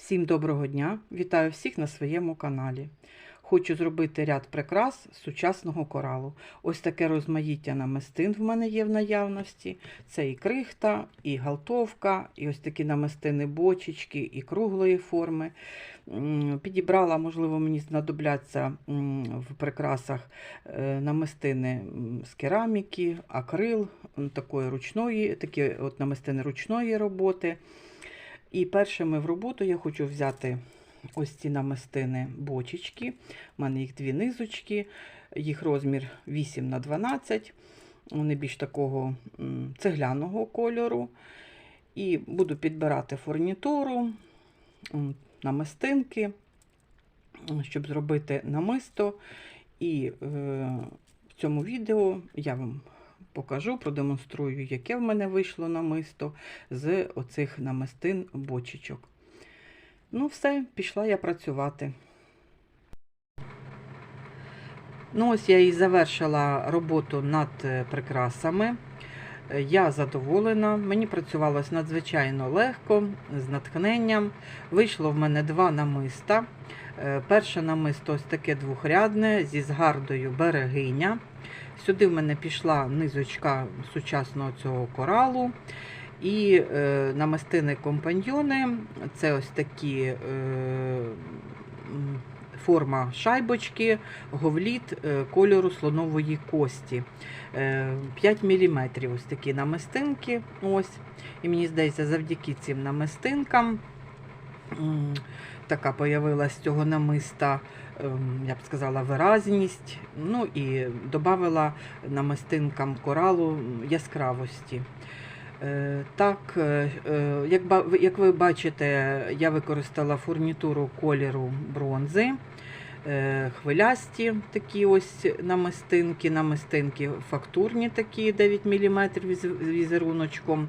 Всім доброго дня! Вітаю всіх на своєму каналі. Хочу зробити ряд прикрас сучасного коралу. Ось таке розмаїття намистин в мене є в наявності. Це і крихта, і галтовка, і ось такі намистини бочечки, і круглої форми. Підібрала, можливо, мені знадобляться в прикрасах е, намистини з кераміки, акрил, такої ручної, такі от намистини ручної роботи. І першими в роботу я хочу взяти ось ці намистини бочечки. У мене їх дві низочки, їх розмір 8 на 12 вони більш такого цегляного кольору. І буду підбирати фурнітуру, намистинки, щоб зробити намисто. І е, в цьому відео я вам покажу, продемонструю, яке в мене вийшло намисто з оцих намистин бочечок. Ну, все, пішла я працювати. Ну, ось я і завершила роботу над е, прикрасами. Я задоволена, мені працювалось надзвичайно легко, з натхненням. Вийшло в мене два намиста. Е, Перше намисто ось таке двохрядне зі згардою берегиня. Сюди в мене пішла низочка сучасного цього коралу. І е, намистини компаньйони це ось такі е, форма шайбочки, говліт е, кольору слонової кості. Е, 5 мм ось такі намистинки. Ось. І мені здається, завдяки цим намистинкам така появилась цього намиста, ем, я б сказала, виразність. Ну і додала намистинкам коралу яскравості. Е, Так, е, е, як, ви- бачите, я використала фурнітуру кольору бронзи, хвилясті такі ось намистинки, намистинки фактурні такі 9 мм з візеруночком.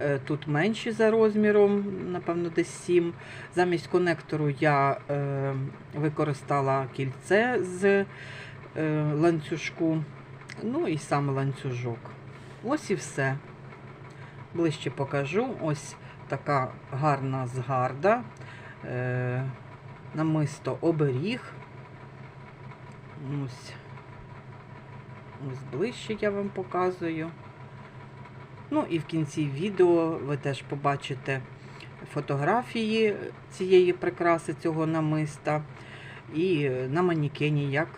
Е, Тут менші за розміром, напевно, десь 7. Замість конектору я е, використала кільце з е, ланцюжку, ну і сам ланцюжок. Ось і все. Ближче покажу. Ось така гарна згарда. Е, намисто оберіг. Ось. Ось ближче я вам показую. Ну і в кінці відео ви теж побачите фотографії цієї прикраси, цього намиста. І на манікені, як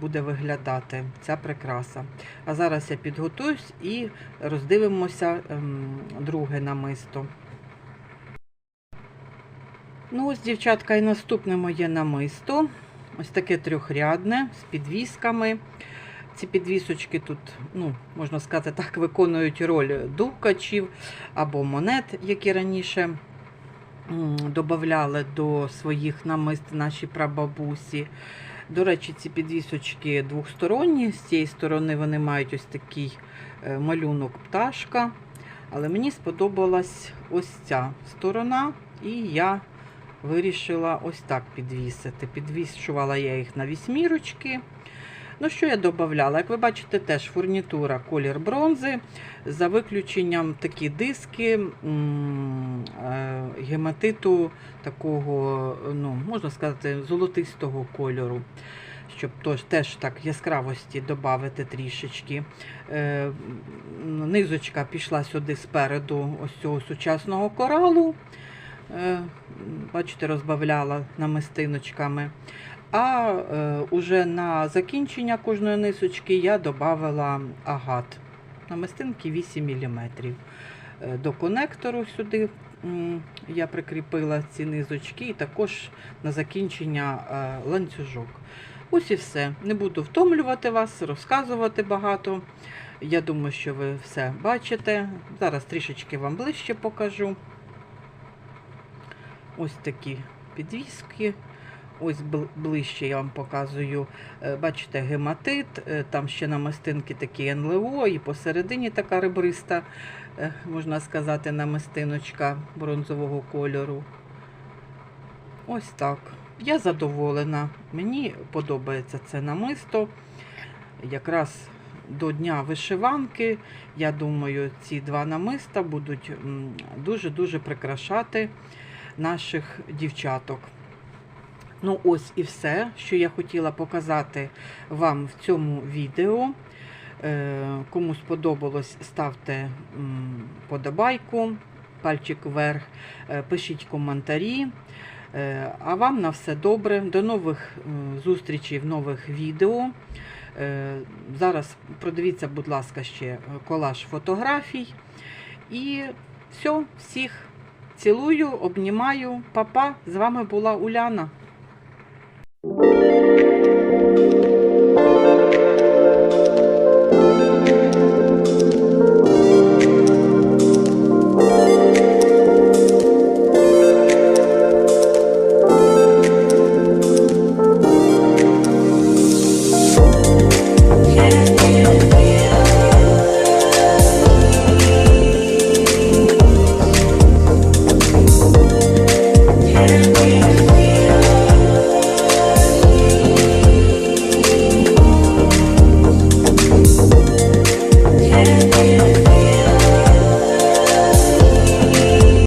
буде виглядати ця прикраса. А зараз я підготуюсь і роздивимося ем, друге намисто. Ну, ось, дівчатка, і наступне моє намисто. Ось таке трьохрядне з підвісками. Ці підвісочки тут, ну, можна сказати так, виконують роль дувкачів або монет, які раніше додавали до своїх намист наші прабабусі. До речі, ці підвісочки двохсторонні. З цієї сторони вони мають ось такий е, малюнок пташка. Але мені сподобалась ось ця сторона, і я вирішила ось так підвісити. Підвішувала я їх на вісьмірочки. Ну, що я додавала? Як ви бачите, теж фурнітура колір бронзи, за виключенням такі диски е, гематиту такого, ну, можна сказати, золотистого кольору, щоб тож, теж так яскравості додати трішечки. Е, Низочка пішла сюди спереду ось цього сучасного коралу. Е, Бачите, розбавляла намистиночками. А е, уже на закінчення кожної нисочки я додавала агат. Намистинки 8 мм. Е, До конектору сюди я прикріпила ці низочки і також на закінчення е, ланцюжок. Ось і все. Не буду втомлювати вас, розказувати багато. Я думаю, що ви все бачите. Зараз трішечки вам ближче покажу. Ось такі підвіски. Ось ближче я вам показую. Е, Бачите, гематит, е, там ще намистинки такі НЛО, і посередині така ребриста, е, можна сказати, намистиночка бронзового кольору. Ось так. Я задоволена. Мені подобається це намисто. Якраз до Дня вишиванки, я думаю, ці два намиста будуть дуже-дуже прикрашати наших дівчаток. Ну, ось і все, що я хотіла показати вам в цьому відео. Е, Кому сподобалось, ставте подобайку, пальчик вверх, е, пишіть коментарі. Е, А вам на все добре. До нових зустрічей в нових відео. Зараз продивіться, будь ласка, ще колаж фотографій. І все, всіх цілую, обнімаю. Папа, з вами була Уляна.